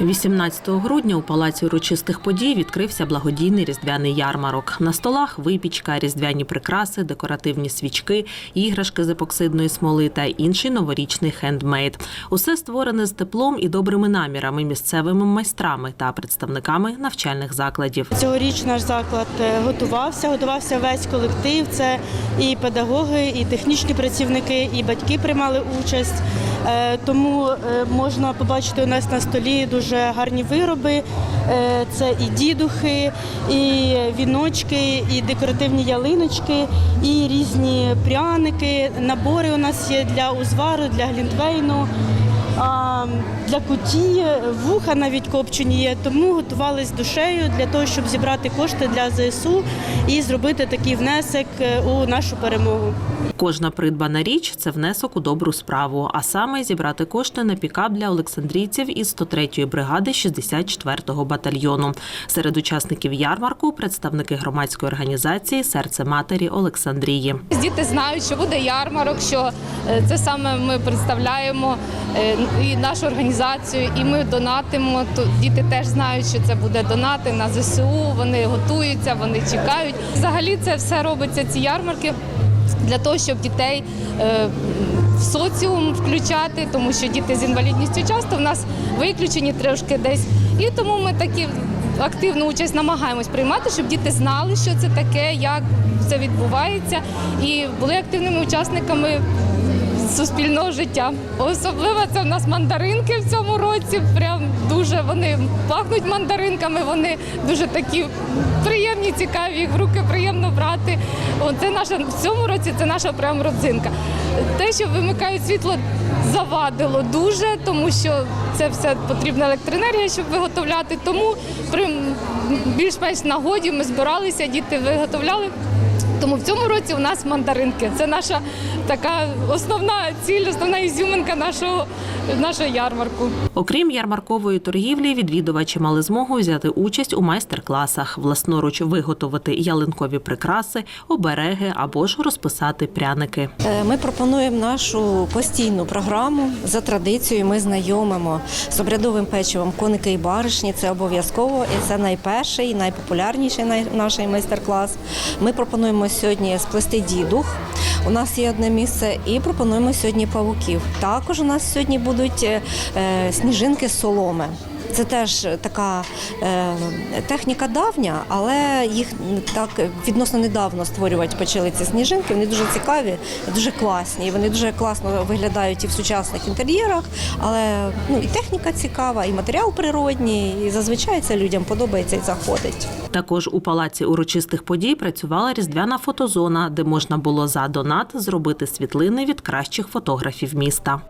18 грудня у палаці урочистих подій відкрився благодійний різдвяний ярмарок. На столах випічка, різдвяні прикраси, декоративні свічки, іграшки з епоксидної смоли та інший новорічний хендмейд. Усе створене з теплом і добрими намірами, місцевими майстрами та представниками навчальних закладів. Цьогоріч наш заклад е, готувався, готувався весь колектив. Це і педагоги, і технічні працівники, і батьки приймали участь. Е, Тому е, можна побачити у нас на столі дуже гарні вироби. Е, Це і дідухи, і віночки, і декоративні ялиночки, і різні пряники. Набори у нас є для узвару, для глінтвейну. А, для куті, вуха навіть копчені є, тому готувалися душею для того, щоб зібрати кошти для ЗСУ і зробити такий внесок е, у нашу перемогу. Кожна придбана річ це внесок у добру справу, а саме зібрати кошти на пікап для олександрійців із 103-ї бригади 64-го батальйону. Серед учасників ярмарку представники громадської організації Серце матері Олександрії. Діти знають, що буде ярмарок, що е, це саме ми представляємо е, і нашу організацію, і ми донатимо. Діти теж знають, що це буде донати на ЗСУ. Вони готуються, вони чекають. Взагалі, це все робиться ці ярмарки для того, щоб дітей е, в соціум включати, тому що діти з інвалідністю часто в нас виключені трошки десь. І тому ми такі активну участь намагаємось приймати, щоб діти знали, що це таке, як це відбувається, і були активними учасниками суспільного життя. Особливо це в нас мандаринки в цьому році. Прям дуже вони пахнуть мандаринками. Вони дуже такі приємні, цікаві. Їх в руки приємно брати. О, Це наша в цьому році. Це наша прям родзинка. Те, що вимикають світло, завадило дуже, тому що це все потрібна електроенергія, щоб виготовляти. Тому при більш-менш нагоді ми збиралися, діти виготовляли. Тому в цьому році у нас мандаринки. Це наша така основна ціль, основна ізюминка нашого, нашого ярмарку. Окрім ярмаркової торгівлі, відвідувачі мали змогу взяти участь у майстер-класах, власноруч виготовити ялинкові прикраси, обереги або ж розписати пряники. Е, Ми пропонуємо нашу постійну програму. За традицією ми знайомимо з обрядовим печивом коники і баришні. Це обов'язково і це найперший, найпопулярніший най- наш майстер-клас. Ми пропонуємо сьогодні сплести дідух. У нас є одне місце, і пропонуємо сьогодні павуків. Також у нас сьогодні будуть е, е, сніжинки соломи. Це теж така е, техніка давня, але їх так відносно недавно створювати почали ці сніжинки. Вони дуже цікаві, дуже класні. Вони дуже класно виглядають і в сучасних інтер'єрах. Але ну і техніка цікава, і матеріал природній. І зазвичай це людям подобається і заходить. Також у палаці урочистих подій працювала різдвяна фотозона, де можна було за донат зробити світлини від кращих фотографів міста.